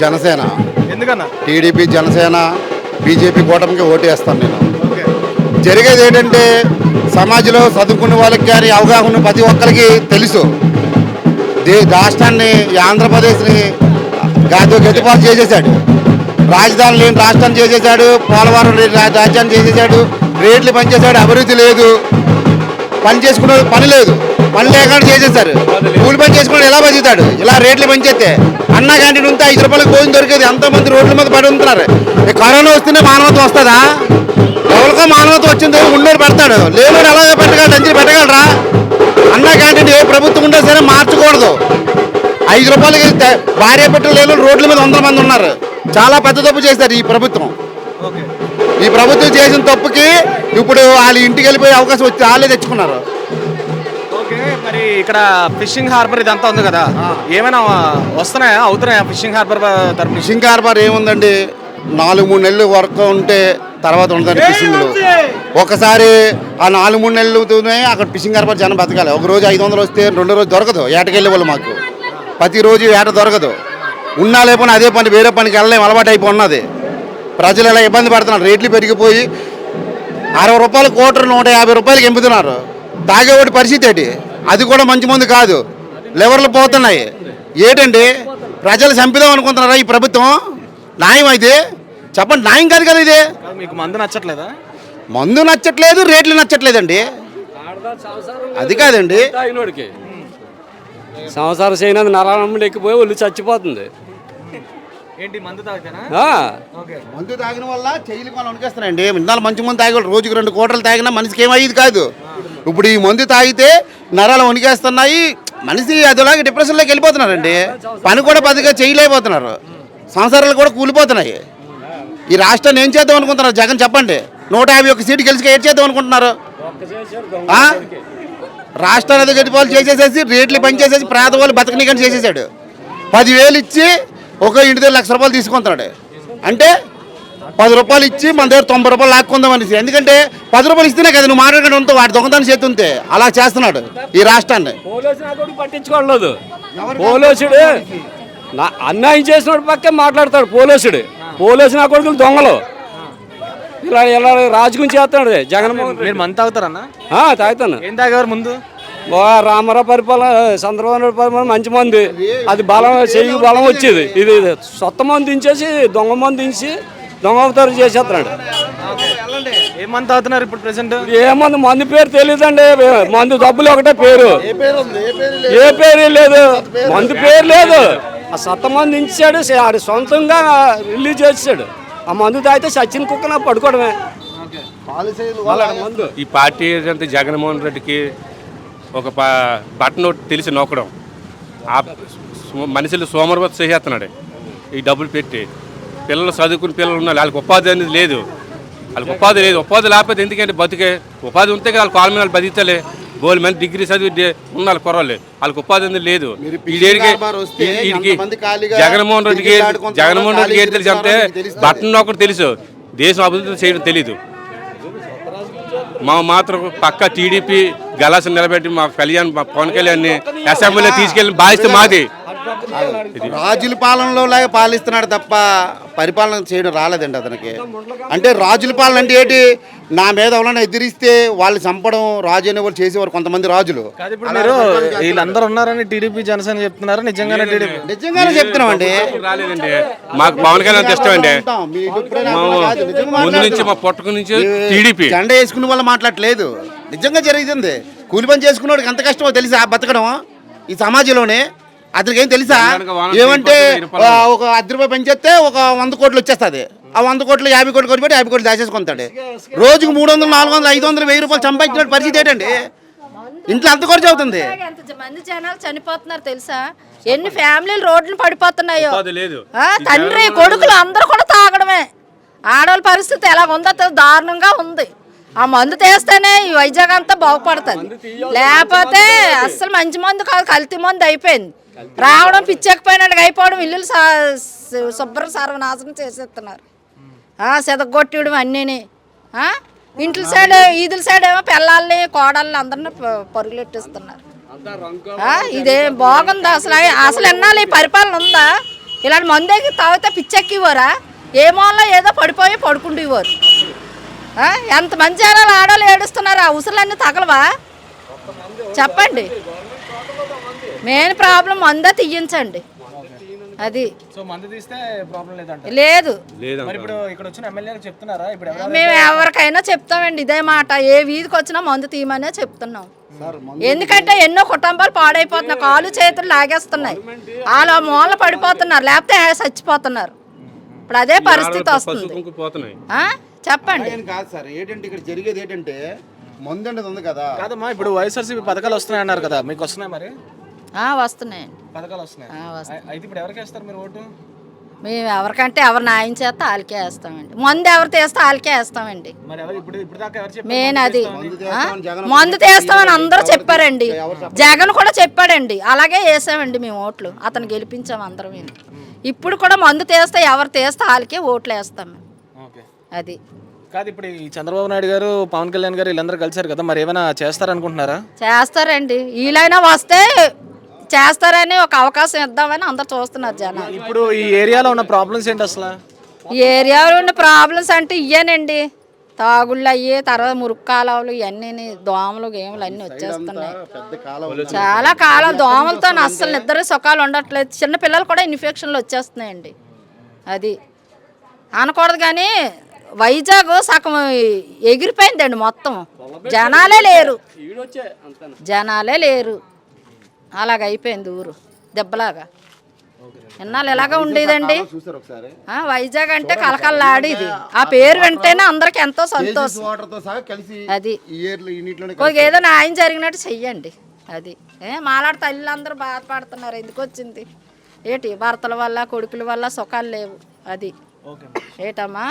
జనసేన. ఎందుకన్నా? TDP Janasena BJP కూటమికి ఓటు వేస్తాను నేను. జరిగేది ఏంటంటే సమాజంలో చదువుకున్న వాళ్ళకి కానీ అవగాహన ప్రతి ఒక్కరికి తెలుసు. దే రాష్ట్రాన్ని ఆంధ్రప్రదేశ్ని గాదో గతిపాటు చేసేసాడు రాజధాని లేని రాష్ట్రాన్ని చేసేసాడు పోలవరం రాజ్యాన్ని చేసేసాడు రేట్లు పెంచేశాడు అభివృద్ధి లేదు. పని చేసుకునే పని లేదు. పని లేకుండా చేసేసారు కూలి పని చేసుకుని ఎలా బతుకుతాడు? ఇలా రేట్లు పెంచేస్తే అన్న క్యాంటీన్ ఉంటే ఐదు రూపాయలకు భోజనం దొరికేది. ఎంతమంది రోడ్ల మీద పడి ఉంటున్నారు. కరోనా వస్తేనే మానవత్వం వస్తుందా? ఎవరికో మానవత్వం వచ్చింది ఉండేది పెడతాడు. లేనోడు ఎలాగ పెట్టగలడు అంజీ పెట్టగలరా? అన్న క్యాంటీన్ ఏ ప్రభుత్వం ఉంటే సరే మార్చకూడదు. ఐదు రూపాయలకి భార్య పెట్టలు రోడ్ల మీద వందల మంది ఉన్నారు. చాలా పెద్ద తప్పు చేశారు ఈ ప్రభుత్వం. ఓకే. ఈ ప్రభుత్వం చేసిన తప్పుకి ఇప్పుడు వాళ్ళ ఇంటికి వెళ్ళిపోయే అవకాశం వచ్చి వాళ్ళే తెచ్చుకున్నారు. ఓకే మరి ఇక్కడ ఫిషింగ్ హార్బర్ ఇదంతా ఉంది కదా. ఏమైనా వస్తున్నాయా? అవుతున్నాయా ఫిషింగ్ హార్బర్ తరపు ఫిషింగ్ హార్బర్ ఏముందండి? నాలుగు మూడు నెలలు వరకు ఉంటే తర్వాత ఉంటుందండి ఫిషింగ్లు ఒకసారి ఆ నాలుగు మూడు నెలలుతోనే అక్కడ ఫిషింగ్ హార్బర్ జనం బతకాలి. ఒక రోజు ఐదు వందలు వస్తే రెండో రోజు దొరకదు. ఏటకెళ్ళే వాళ్ళు మాకు. ప్రతిరోజు ఏట దొరకదు. ఉన్నా లేకపోయినా అదే పని వేరే పనికి వెళ్ళలేము అలవాటు అయిపోన్నది ప్రజలు ఎలా ఇబ్బంది పడుతున్నారు? రేట్లు పెరిగిపోయి అరవై రూపాయల కోటర్ నూట యాభై రూపాయలకి ఎంపుతున్నారు. తాగేవాడి పరిస్థితి ఏంటి? అది కూడా మంచి మంది కాదు. లెవర్లు పోతున్నాయి. ఏంటండి? ప్రజలు చంపిదాం అనుకుంటున్నారా ఈ ప్రభుత్వం? న్యాయం అయితే చెప్పండి న్యాయం కాదు కదా ఇది? మీకు మందు నచ్చట్లేదా? మందు నచ్చట్లేదు రేట్లు నచ్చట్లేదండి. అది కాదండి. సంవత్సరం చేయనందు నరాలమ్ముడు ఎక్కిపోయి ఒళ్ళు చచ్చిపోతుంది. మందు తాగితేనా? ఆ, ఓకే. మందు తాగిన వల్ల చెయ్యిలు వణికేస్తున్నాయండి. ఇందాలు మంచి మంది తాగి రోజుకి రెండు కోటలు తాగినా మనిషికి ఏమయ్యేది కాదు. ఇప్పుడు ఈ మందు తాగితే నరాలు వణికేస్తున్నాయి మనిషి అదిలాగే డిప్రెషన్లోకి వెళ్ళిపోతున్నారండి. పని కూడా పదిగా చేయలేకపోతున్నారు. సంసారాలు కూడా కూలిపోతున్నాయి. ఈ రాష్ట్రాన్ని ఏం చేద్దాం అనుకుంటున్నారు? జగన్ చెప్పండి. నూట యాభై ఒక్క సీటు గెలిచి ఏం చేద్దాం అనుకుంటున్నారు? ఆ? రాష్ట్రాన్ని అది గడిపాలు చేసేసేసి రేట్లు పెంచేసేసి పేదవాళ్ళు బతకనీకని చేసేసాడు. పదివేలు ఇచ్చి ఒక ఇంటి దగ్గర లక్ష రూపాయలు తీసుకుంటున్నాడు. అంటే పది రూపాయలు ఇచ్చి మన దగ్గర తొంభై రూపాయలు లాక్కుందాం అనేసి. ఎందుకంటే పది రూపాయలు ఇస్తేనే కదా నువ్వు మాట్లాడుకుంటూ ఉంటే వాడి దొంగతనం చేతి ఉంటే. అలా చేస్తున్నాడు ఈ రాష్ట్రాన్ని. పోలీసు నా కొడుకు పట్టించుకోవట్లేదు పోలీసుడు అన్యాయం చేసినోడు పక్కే మాట్లాడతాడు పోలీసుడు. పోలీసు నా కొడుకులు దొంగలు. ఇలా ఇలా రాజకీయం చేస్తున్నాడు. జగన్మోహన్ మీరు మందు తాగుతారన్నా? ఆ, తాగుతాను. ఏం తాగేవారు ముందు? రామారావు పరిపాలన చంద్రబాబు పరిపాలన మంచి మంది. అది బలం చెయ్యి బలం వచ్చేది. ఇది సొత్త మంది దించేసి దొంగ మంది దించి దొంగ అవతారం చేసేస్తున్నాడు. ఏం మందు తాగుతున్నారు ఇప్పుడు ప్రెసెంట్ ఏ మంది మంది పేరు తెలియదండి మందు డబ్బులు ఒకటే పేరు. ఏ పేరు లేదు? మందు పేరు లేదు. ఆ సత్త మంది ఇచ్చాడు ఆడు సొంతంగా రిలీజ్ చేసాడు ఆ మందు తాగితే సచిన్ కుక్కన పడుకోవడమే. ఈ పార్టీ అంటే జగన్మోహన్ రెడ్డికి ఒక బటన్ తెలిసి నొక్కడం. ఆ మనుషులు సోమరవత చేసేస్తున్నాడు ఈ డబ్బులు పెట్టి. పిల్లలు చదువుకుని పిల్లలు ఉన్నారు. వాళ్ళకి ఉపాధి అనేది లేదు. వాళ్ళకి ఉపాధి లేదు. ఉపాధి లేకపోతే ఎందుకంటే బతికే? ఉపాధి ఉంటే కదా వాళ్ళ మీద వాళ్ళు బతికితలే. బోల్ మంది డిగ్రీ చదివి ఉన్నారు కుర్రాళ్ళు. వాళ్ళకి ఉపాధి అనేది లేదు. వీడికి జగన్మోహన్ రెడ్డికి జగన్మోహన్ రెడ్డికి ఏం తెలుసు అంటే. బటన్ ఒకటి తెలుసు. దేశం అభివృద్ధి చేయడం తెలీదు. మా మాత్రం పక్క టీడీపీ గలాసం నిలబెట్టి మా కళ్యాణ్ మా పవన్ కళ్యాణ్ని అసెంబ్లీలో తీసుకెళ్ళిన బాధ్యత మాది. రాజుల పాలనలో లాగా పాలిస్తున్నాడు తప్ప పరిపాలన చేయడం రాలేదండి అతనికి. అంటే రాజుల పాలన అంటే ఏంటి? నా మీద ఎవరైనా ఎదిరిస్తే వాళ్ళు చంపడం రాజు అనే వాళ్ళు చేసేవారు కొంతమంది రాజులు. మీరు వీళ్ళందరూ ఉన్నారని టీడీపీ జనసేన చెప్తున్నారు. నిజంగానే టీడీపీ నిజంగానే చెప్తున్నామండి. రాలేదండి. మాకు పవన్ కళ్యాణ్ ఇష్టం అండి ముందు నుంచి. మా పుట్టక నుంచి టీడీపీ. జెండా వేసుకునే వాళ్ళు మాట్లాడలేదు నిజంగా జరుగుతుంది కూలి పని చేసుకున్నవాడికి ఎంత కష్టమో తెలుసా బతకడం? ఈ సమాజంలోనే అతనికి ఏం తెలుసా ఏమంటే ఒక అర్ధ రూపాయి పెంచేస్తే ఒక వంద కోట్లు వచ్చేస్తుంది. ఆ వంద కోట్లు యాభై కోట్లు కొట్టి పెట్టి యాభై కోట్లు దాచేసుకుంటాడు. రోజుకు మూడు వందలు నాలుగు వందలు ఐదు వందలు వెయ్యి రూపాయలు సంపాదించిన పరిస్థితి ఏంటండి? ఇంట్లో అంత ఖర్చు అవుతుంది. మంది జనాలు చనిపోతున్నారు తెలుసా? ఎన్ని ఫ్యామిలీలు రోడ్లు పడిపోతున్నాయో. తండ్రి కొడుకులు అందరూ కూడా తాగడమే. ఆడవాళ్ళ పరిస్థితి ఎలా ఉందో దారుణంగా ఉంది. ఆ మందు తీస్తేనే ఈ వైజాగ్ అంతా బాగుపడుతుంది. లేకపోతే అస్సలు మంచి మందు కాదు కల్తీ మందు అయిపోయింది. రావడం పిచ్చెక్కిపోయినట్టుగా అయిపోవడం ఇల్లులు శుభ్రం సర్వనాశనం చేసేస్తున్నారు. సెదగొట్టడం అన్నీని. ఇంట్ల సైడ్ ఈదుల సైడ్ ఏమో పిల్లల్ని కోడల్ని అందరిని పరుగులెట్టిస్తున్నారు. ఇదే బాగుంది? అసలు అసలు ఎన్నాళ్ళు ఈ పరిపాలన ఉందా? ఇలాంటి మందేకి తాగితే పిచ్చెక్కివ్వరా? ఏ మూలలో ఏదో పడిపోయి పడుకుంటేవారు ఆ? ఎంత మంచి జనాలు ఆడవాళ్ళు ఏడుస్తున్నారు? ఆ ఉసులన్నీ తగలవా? చెప్పండి. మెయిన్ ప్రాబ్లం మందే తీయించండి. అది. సో మందు తీస్తే ప్రాబ్లం లేదంట లేదు. మేము ఎవరికైనా చెప్తామండి ఇదే మాట. ఏ వీధికి వచ్చినా మందు తీయమనే చెప్తున్నాం. ఎందుకంటే ఎన్నో కుటుంబాలు పాడైపోతున్నాయి కాలు చేతులు లాగేస్తున్నాయి. వాళ్ళు మూల పడిపోతున్నారు. లేకపోతే చచ్చిపోతున్నారు. ఇప్పుడు అదే పరిస్థితి వస్తుంది? చెప్పండి. ఆయన కాదు సార్. ఏంటంటే ఇక్కడ జరిగేది ఏంటంటే మందు ఉంది కదా. కాదమ్మా ఇప్పుడు వైఎస్ఆర్సీపీ పథకాలు వస్తున్నాయి అన్నారు కదా. మీకు వస్తున్నాయి మరి? వస్తున్నాయండి. పథకాలు వస్తున్నాయి. ఆ, వస్తున్నాయి. అయి- అయితే ఇప్పుడు ఎవరికి వేస్తారు మీరు ఓటు? మేము ఎవరికంటే ఎవరు న్యాయం చేస్తే వాళ్ళకే వేస్తామండి. మందు ఎవరు తీస్తే వాళ్ళకే వేస్తామండి. మెయిన్ అది. మందు తీస్తామని అందరూ చెప్పారండి. జగన్ కూడా చెప్పాడండి. అలాగే వేసామండి మేము ఓట్లు. అతను గెలిపించాం అందరం ఇప్పుడు కూడా మందు తీస్తే ఎవరు తీస్తే వాళ్ళకే ఓట్లు వేస్తాం మేము. ఓకే. అది. కాదు ఇప్పుడు ఈ చంద్రబాబు నాయుడు గారు పవన్ కళ్యాణ్ గారు వీళ్ళందరూ కలిసారు కదా మరి ఏమైనా చేస్తారనుకుంటున్నారా? చేస్తారండి. వీలైనా వస్తే చేస్తారని ఒక అవకాశం ఇద్దామని అందరు చూస్తున్నారు జనాలు. ఇప్పుడు ఈ ఏరియాలో ఉన్న ప్రాబ్లమ్స్ ఏంటి అసలు? ఈ ఏరియాలో ఉన్న ప్రాబ్లమ్స్ అంటే ఇయ్యేనండి. తాగుళ్ళు అయ్యి తర్వాత మురుగు కాలువలు ఇవన్నీ దోమలు గేములు అన్నీ వచ్చేస్తున్నాయి. చాలా కాలం దోమలతో అస్సలు నిద్ర సుఖాలు ఉండట్లేదు. చిన్న పిల్లలు కూడా ఇన్ఫెక్షన్లు వచ్చేస్తున్నాయండి. అది అనకూడదు కానీ వైజాగ్ సగం ఎగిరిపోయిందండి మొత్తం. జనాలే లేరు. జనాలే లేరు. అలాగ అయిపోయింది ఊరు దెబ్బలాగా. ఎన్నాళ్ళు ఎలాగ ఉండేదండి? వైజాగ్ అంటే కలకల్లాడేది ఆ పేరు వింటేనే అందరికి ఎంతో సంతోషం. అది. ఏదో న్యాయం జరిగినట్టు చెయ్యండి. అది. ఏ మాలాడ తల్లులందరూ బాధపడుతున్నారు. ఎందుకు వచ్చింది? ఏటి భర్తల వల్ల కొడుకుల వల్ల సుఖాలు లేవు. అది. ఏటమ్మా?